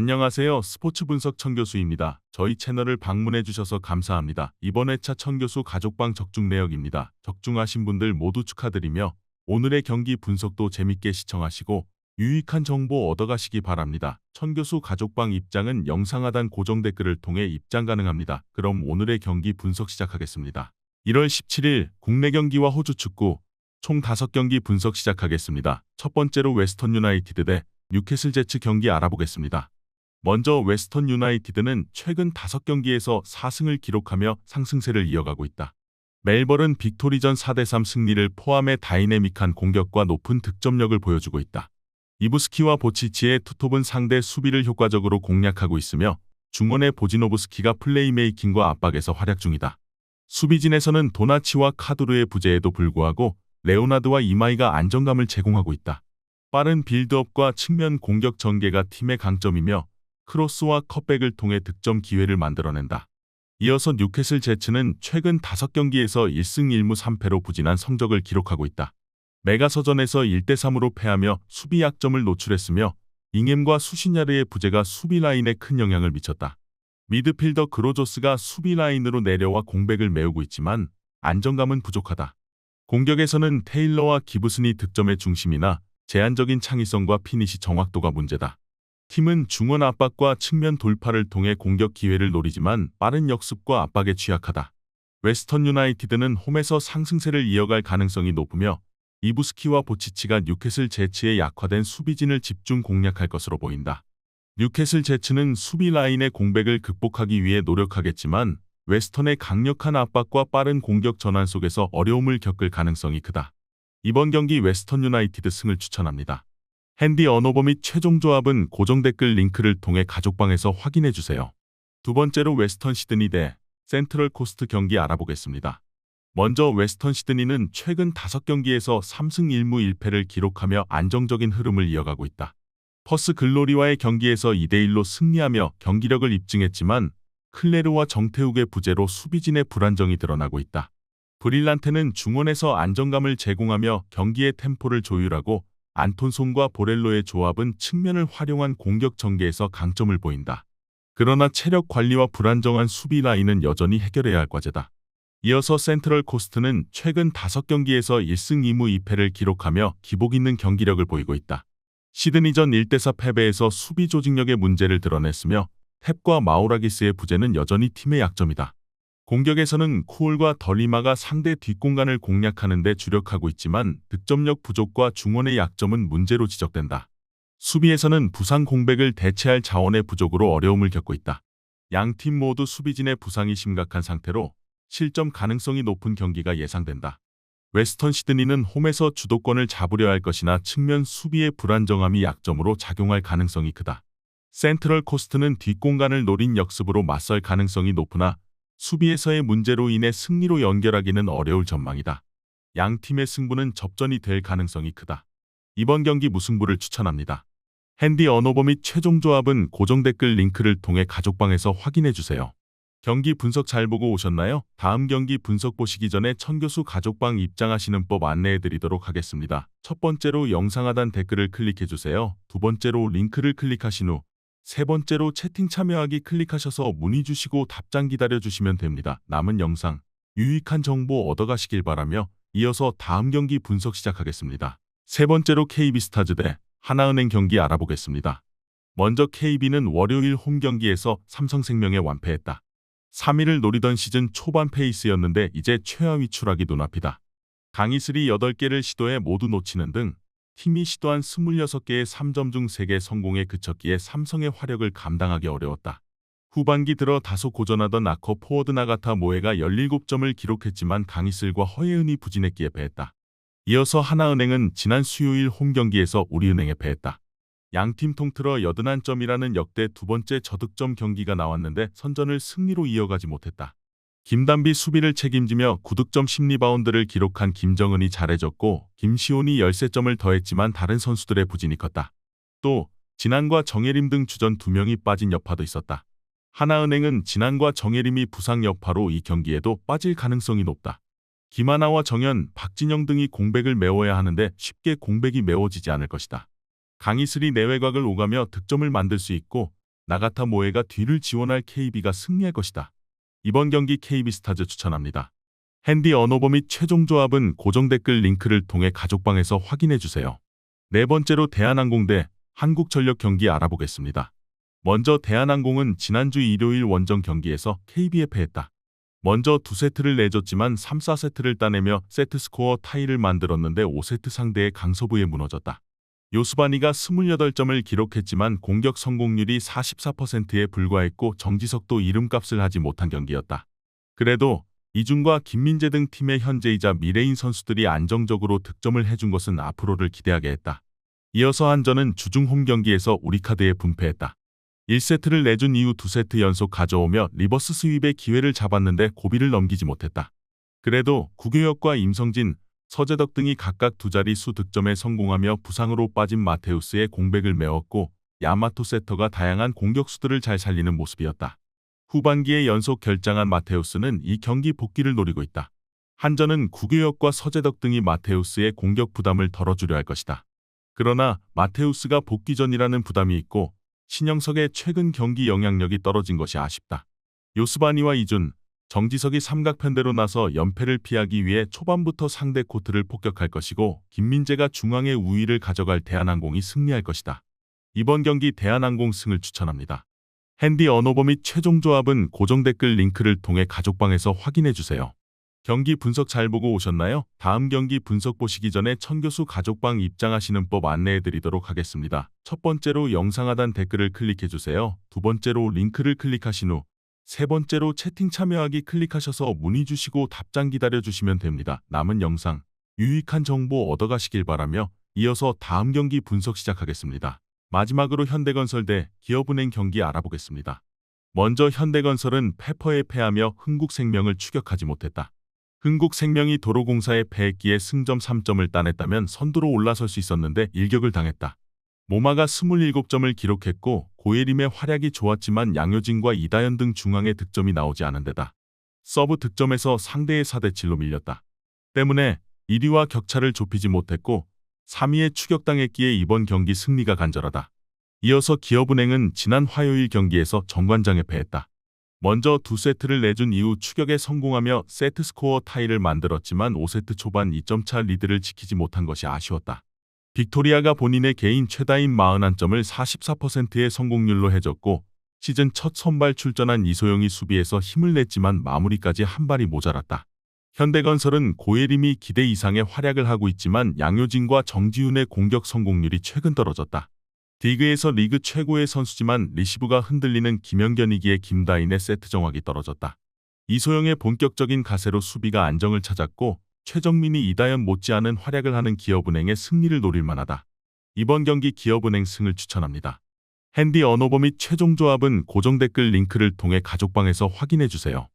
안녕하세요. 스포츠 분석 청 교수입니다. 저희 채널을 방문해 주셔서 감사합니다. 이번 회차 청 교수 가족방 적중 내역입니다. 적중하신 분들 모두 축하드리며 오늘의 경기 분석도 재밌게 시청하시고 유익한 정보 얻어가시기 바랍니다. 천 교수 가족방 입장은 영상 하단 고정 댓글을 통해 입장 가능합니다. 그럼 오늘의 경기 분석 시작하겠습니다. 1월 17일 국내 경기와 호주 축구 총 5경기 분석 시작하겠습니다. 첫 번째로 웨스턴 유나이티드 대 뉴캐슬 제츠 경기 알아보겠습니다. 먼저 웨스턴 유나이티드는 최근 5경기에서 4승을 기록하며 상승세를 이어가고 있다. 멜버른 빅토리전 4대3 승리를 포함해 다이내믹한 공격과 높은 득점력을 보여주고 있다. 이부스키와 보치치의 투톱은 상대 수비를 효과적으로 공략하고 있으며 중원의 보지노브스키가 플레이메이킹과 압박에서 활약 중이다. 수비진에서는 도나치와 카두르의 부재에도 불구하고 레오나드와 이마이가 안정감을 제공하고 있다. 빠른 빌드업과 측면 공격 전개가 팀의 강점이며 크로스와 컷백을 통해 득점 기회를 만들어낸다. 이어서 뉴캐슬 제츠는 최근 5경기에서 1승 1무 3패로 부진한 성적을 기록하고 있다. 메가서전에서 1대3으로 패하며 수비 약점을 노출했으며 잉엠과 수신야르의 부재가 수비 라인에 큰 영향을 미쳤다. 미드필더 그로조스가 수비 라인으로 내려와 공백을 메우고 있지만 안정감은 부족하다. 공격에서는 테일러와 기브슨이 득점의 중심이나 제한적인 창의성과 피니시 정확도가 문제다. 팀은 중원 압박과 측면 돌파를 통해 공격 기회를 노리지만 빠른 역습과 압박에 취약하다. 웨스턴 유나이티드는 홈에서 상승세를 이어갈 가능성이 높으며 이부스키와 보치치가 뉴캐슬 제츠의 약화된 수비진을 집중 공략할 것으로 보인다. 뉴캐슬 제츠는 수비 라인의 공백을 극복하기 위해 노력하겠지만 웨스턴의 강력한 압박과 빠른 공격 전환 속에서 어려움을 겪을 가능성이 크다. 이번 경기 웨스턴 유나이티드 승을 추천합니다. 핸디 언어버 및 최종 조합은 고정 댓글 링크를 통해 가족방에서 확인해 주세요. 두 번째로 웨스턴 시드니 대 센트럴 코스트 경기 알아보겠습니다. 먼저 웨스턴 시드니는 최근 5경기에서 3승 1무 1패를 기록하며 안정적인 흐름을 이어가고 있다. 퍼스 글로리와의 경기에서 2대1로 승리하며 경기력을 입증했지만 클레르와 정태욱의 부재로 수비진의 불안정이 드러나고 있다. 브릴란테는 중원에서 안정감을 제공하며 경기의 템포를 조율하고 안톤손과 보렐로의 조합은 측면을 활용한 공격 전개에서 강점을 보인다. 그러나 체력 관리와 불안정한 수비 라인은 여전히 해결해야 할 과제다. 이어서 센트럴 코스트는 최근 5경기에서 1승 2무 2패를 기록하며 기복 있는 경기력을 보이고 있다. 시드니전 1대4 패배에서 수비 조직력의 문제를 드러냈으며 탭과 마우라기스의 부재는 여전히 팀의 약점이다. 공격에서는 쿠올과 덜리마가 상대 뒷공간을 공략하는 데 주력하고 있지만 득점력 부족과 중원의 약점은 문제로 지적된다. 수비에서는 부상 공백을 대체할 자원의 부족으로 어려움을 겪고 있다. 양 팀 모두 수비진의 부상이 심각한 상태로 실점 가능성이 높은 경기가 예상된다. 웨스턴 시드니는 홈에서 주도권을 잡으려 할 것이나 측면 수비의 불안정함이 약점으로 작용할 가능성이 크다. 센트럴 코스트는 뒷공간을 노린 역습으로 맞설 가능성이 높으나 수비에서의 문제로 인해 승리로 연결하기는 어려울 전망이다. 양 팀의 승부는 접전이 될 가능성이 크다. 이번 경기 무승부를 추천합니다. 핸디 언어버 및 최종 조합은 고정 댓글 링크를 통해 가족방에서 확인해 주세요. 경기 분석 잘 보고 오셨나요? 다음 경기 분석 보시기 전에 천교수 가족방 입장하시는 법 안내해 드리도록 하겠습니다. 첫 번째로 영상 하단 댓글을 클릭해 주세요. 두 번째로 링크를 클릭하신 후 세 번째로 채팅 참여하기 클릭하셔서 문의 주시고 답장 기다려 주시면 됩니다. 남은 영상 유익한 정보 얻어가시길 바라며 이어서 다음 경기 분석 시작하겠습니다. 세 번째로 KB스타즈 대 하나은행 경기 알아보겠습니다. 먼저 KB는 월요일 홈 경기에서 삼성생명에 완패했다. 3위를 노리던 시즌 초반 페이스였는데 이제 최하위 추락이 눈앞이다. 강희슬이 8개를 시도해 모두 놓치는 등 팀이 시도한 26개의 3점 중 3개 성공에 그쳤기에 삼성의 화력을 감당하기 어려웠다. 후반기 들어 다소 고전하던 아커 포워드 나가타 모에가 17점을 기록했지만 강희슬과 허예은이 부진했기에 패했다. 이어서 하나은행은 지난 수요일 홈 경기에서 우리은행에 패했다. 양팀 통틀어 81점이라는 역대 두 번째 저득점 경기가 나왔는데 선전을 승리로 이어가지 못했다. 김단비 수비를 책임지며 9득점 심리바운드를 기록한 김정은이 잘해줬고 김시온이 13점을 더했지만 다른 선수들의 부진이 컸다. 또 진안과 정예림 등 주전 2명이 빠진 여파도 있었다. 하나은행은 진안과 정예림이 부상 여파로 이 경기에도 빠질 가능성이 높다. 김하나와 정현, 박진영 등이 공백을 메워야 하는데 쉽게 공백이 메워지지 않을 것이다. 강희슬이 내외곽을 오가며 득점을 만들 수 있고 나가타 모에가 뒤를 지원할 KB가 승리할 것이다. 이번 경기 KB스타즈 추천합니다. 핸디 언어버 및 최종 조합은 고정 댓글 링크를 통해 가족방에서 확인해 주세요. 네 번째로 대한항공 대 한국전력 경기 알아보겠습니다. 먼저 대한항공은 지난주 일요일 원정 경기에서 KB에 패했다. 먼저 두 세트를 내줬지만 3, 4세트를 따내며 세트 스코어 타이를 만들었는데 5세트 상대의 강서부에 무너졌다. 요스바니가 28점을 기록했지만 공격 성공률이 44%에 불과했고 정지석도 이름값을 하지 못한 경기였다. 그래도 이준과 김민재 등 팀의 현재이자 미래인 선수들이 안정적으로 득점을 해준 것은 앞으로를 기대하게 했다. 이어서 한전은 주중 홈 경기에서 우리카드에 분패했다. 1세트를 내준 이후 2세트 연속 가져오며 리버스 스윕의 기회를 잡았는데 고비를 넘기지 못했다. 그래도 구교혁과 임성진, 서재덕 등이 각각 두 자릿수 득점에 성공하며 부상으로 빠진 마테우스의 공백을 메웠고 야마토 세터가 다양한 공격수들을 잘 살리는 모습이었다. 후반기에 연속 결장한 마테우스는 이 경기 복귀를 노리고 있다. 한전은 구교혁과 서재덕 등이 마테우스의 공격 부담을 덜어주려 할 것이다. 그러나 마테우스가 복귀 전이라는 부담이 있고 신영석의 최근 경기 영향력이 떨어진 것이 아쉽다. 요스바니와 이준, 정지석이 삼각편대로 나서 연패를 피하기 위해 초반부터 상대 코트를 폭격할 것이고 김민재가 중앙의 우위를 가져갈 대한항공이 승리할 것이다. 이번 경기 대한항공 승을 추천합니다. 핸디 언어버 및 최종 조합은 고정 댓글 링크를 통해 가족방에서 확인해 주세요. 경기 분석 잘 보고 오셨나요? 다음 경기 분석 보시기 전에 천교수 가족방 입장하시는 법 안내해 드리도록 하겠습니다. 첫 번째로 영상 하단 댓글을 클릭해 주세요. 두 번째로 링크를 클릭하신 후 세 번째로 채팅 참여하기 클릭하셔서 문의 주시고 답장 기다려 주시면 됩니다. 남은 영상 유익한 정보 얻어가시길 바라며 이어서 다음 경기 분석 시작하겠습니다. 마지막으로 현대건설 대 기업은행 경기 알아보겠습니다. 먼저 현대건설은 페퍼에 패하며 흥국생명을 추격하지 못했다. 흥국생명이 도로공사에 패했기에 승점 3점을 따냈다면 선두로 올라설 수 있었는데 일격을 당했다. 모마가 27점을 기록했고 고예림의 활약이 좋았지만 양효진과 이다연 등 중앙의 득점이 나오지 않은 데다 서브 득점에서 상대의 4대7로 밀렸다. 때문에 1위와 격차를 좁히지 못했고 3위에 추격당했기에 이번 경기 승리가 간절하다. 이어서 기업은행은 지난 화요일 경기에서 정관장에 패했다. 먼저 두 세트를 내준 이후 추격에 성공하며 세트 스코어 타이를 만들었지만 5세트 초반 2점차 리드를 지키지 못한 것이 아쉬웠다. 빅토리아가 본인의 개인 최다인 41점을 44%의 성공률로 해줬고 시즌 첫 선발 출전한 이소영이 수비에서 힘을 냈지만 마무리까지 한 발이 모자랐다. 현대건설은 고예림이 기대 이상의 활약을 하고 있지만 양효진과 정지훈의 공격 성공률이 최근 떨어졌다. 디그에서 리그 최고의 선수지만 리시브가 흔들리는 김영견이기에 김다인의 세트 정확이 떨어졌다. 이소영의 본격적인 가세로 수비가 안정을 찾았고 최정민이 이다연 못지않은 활약을 하는 기업은행의 승리를 노릴 만하다. 이번 경기 기업은행 승을 추천합니다. 핸디 언어버 및 최종 조합은 고정 댓글 링크를 통해 가족방에서 확인해 주세요.